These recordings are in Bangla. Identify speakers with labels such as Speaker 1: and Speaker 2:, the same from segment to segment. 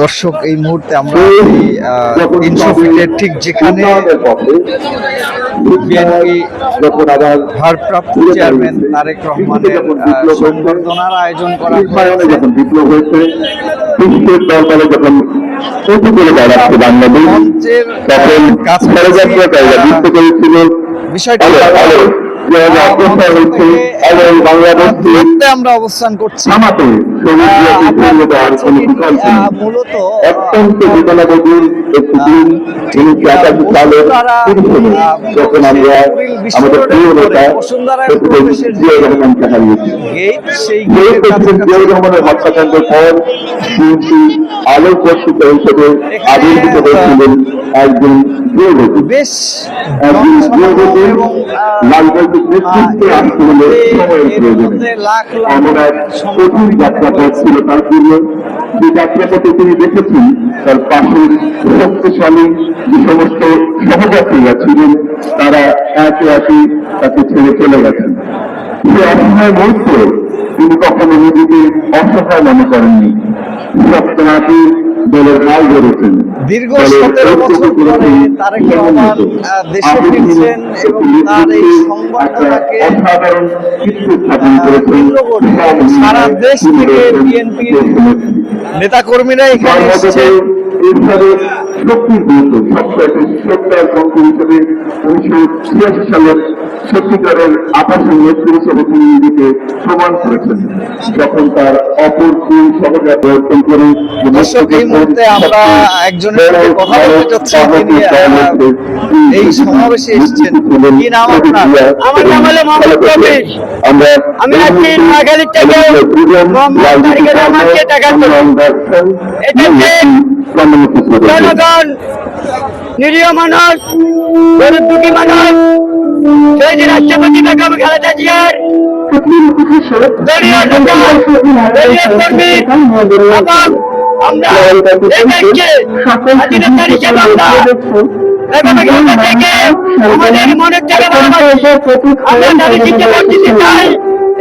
Speaker 1: দর্শক এই মুহূর্তে আমরা তিনশো ফিটের ঠিক যেখানে ভারপ্রাপ্ত চেয়ারম্যান তারেক রহমানের সংবর্ধনার আয়োজন করা
Speaker 2: যখন বিপ্লব হয়েছে দরবারে যখন
Speaker 1: বিষয়টি আমরা অবস্থান করছি।
Speaker 2: ফিরিয়ে দেওয়ার কোনো বিকল্প
Speaker 1: আহ,
Speaker 2: নেই
Speaker 1: মূলত
Speaker 2: অত্যন্ত বেদনাবোধের একটি দিন উনিশশো একাশি সালের যখন আমরা আমাদের প্রিয় নেতা রহমানকে হারিয়েছি। রহমানের হত্যাকাণ্ডের পর বিএনপি হিসেবে আবির্ভূত হয়েছিলেন একজন গৃহবধূ
Speaker 1: বেশ
Speaker 2: একজন গৃহবধূ
Speaker 1: এবং
Speaker 2: নেতৃত্বে আসতে হলে সময়ের প্রয়োজন
Speaker 1: মধ্যে লাখ লাখ
Speaker 2: এমন এক কঠিন যাত্রাপথ ছিল তার জন্য যে যাত্রাপথে তিনি দেখেছেন, তার পাশের শক্তিশালী যে সমস্ত সহযাত্রীরা ছিলেন তারা একে একে তাকে ছেড়ে চলে গেছেন। সে অসহায় মুহূর্তে তিনি কখনো নিজেকে অসহায় মনে করেননি। সপ্তনাথী দলের ধরেছেন।
Speaker 1: দীর্ঘ সতেরো বছর তারেক রহমান দেশে ফিরছেন এবং তার এই সংবর্ধনাকে সারা দেশ থেকে বিএনপির নেতা কর্মীরা এখানে এসেছেন।
Speaker 2: শক্তির গুরুত্ব সবচাইতে সত্যার অঙ্ক হিসেবে উনিশশো ছিয়াশি সালের সত্যিকারের আকাশের নেত্রী হিসেবে তিনি নিজেকে প্রমাণ করেছেন যখন তার অপর দুই সহযাত্রী অর্পণ করে
Speaker 1: আমরা একজনের কথা বলতে চাচ্ছি এই সমাবেশে এসেছেন কি নাম আপনার
Speaker 3: আমার নাম হলো মোহাম্মদ রবির।
Speaker 2: আমরা
Speaker 3: আমি আজকে নোয়াখালী থেকে মোহাম্মদ তারেক রহমানকে টাকা তুলি। এটাতে জনগণ, নিরীহ মানুষ, গরিব দুঃখী মানুষ শহীদ রাষ্ট্রপতি বেগম খালেদা জিয়ার আমরা আমরা আমাদের মনের থেকে আমরা তাদের চিন্তা করতে চাই,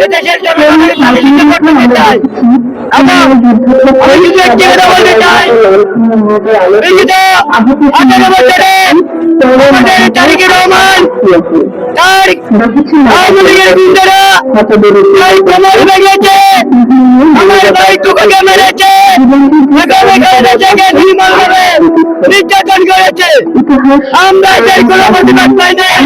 Speaker 3: এদেশের জনগণের সাথে চিন্তা করতে চাই, এবং আমি শুধু একটি কথা বলতে চাই রহমান তার আওয়ামী লীগের আমার ভাই টুকুকে মেরেছে এখানে খালেদা জায়গায় নির্মলভাবে নির্যাতন করেছে। আমরা এদের কোনো প্রতিবাদ পাই নাই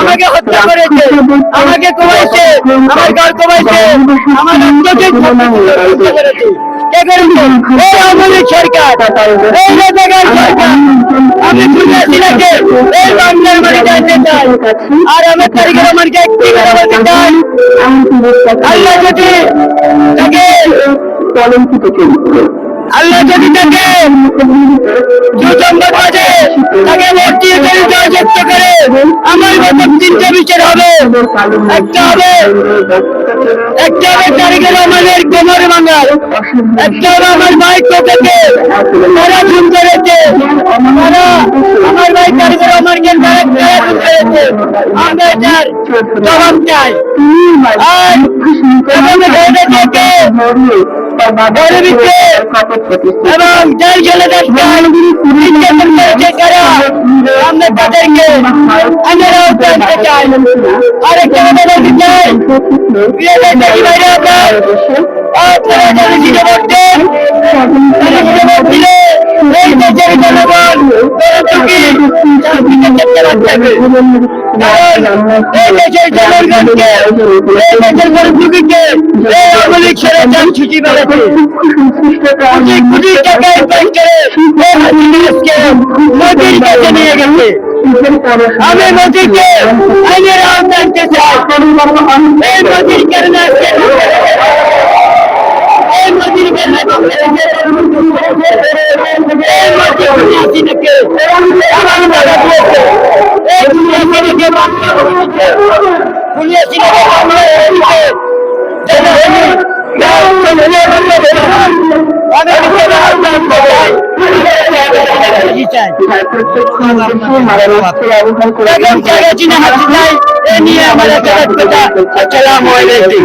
Speaker 3: আমাকে হত্যা করেছে। আমাকে কমাইছে আমার ঘর কমাইছে। আমার করেছে। কে করেছে? এই আওয়ামী সরকার। এই রাজাকার সরকার। আমি শুনেছিলাকে এই বাংলার মাটিতে আনতে চাই। আর আমার তারিখের আমাকে একটি কথা বলতে চাই? আল্লাহ যদি তাকে
Speaker 2: কলঙ্কিত চরিত্র
Speaker 3: আল্লাহ যদি তাকে সুসংবাদ বাজে তাকে আমার মতো তিনটে বিচার হবে। একটা হবে একটা হবে তারিখের আমাদের কোমর ভাঙার। একটা হবে আমার ভাই থেকে তারা খুন করেছে। তারা আমার ভাই তারিখের আমাকে তারা তারা খুন করেছে। আমরা এটার জবাব চাই। আর থেকে গরিবকে এবং যার জেলে নির্যাতন করেছে কারা আমরা তাদেরকে আমরা জানতে চাই আরেকটা কথা বলতে চাই বিয়েদের দেখি বাইরে আপনার আপনারা যারা জিতে করছেন তারা জিতে করছিলে এই দেশের জনগণ গরিবকে চাকরিতে চেপতে পারবে কারণ এই দেশের জনগণকে এই দেশের গরিবকে এই আওয়ামী লীগ ছেড়ে যান ছুটি বেড়াতে কোটি কোটি টাকা ইনভেস্ট করে এই হাসিনাকে মোদির কাছে নিয়ে গেছে আমি মোদিকে আইনের আওতায় আনতে চাই এই মোদির কারণে আজকে এই নিয়ে আমাদের আসসালামু আলাইকুম।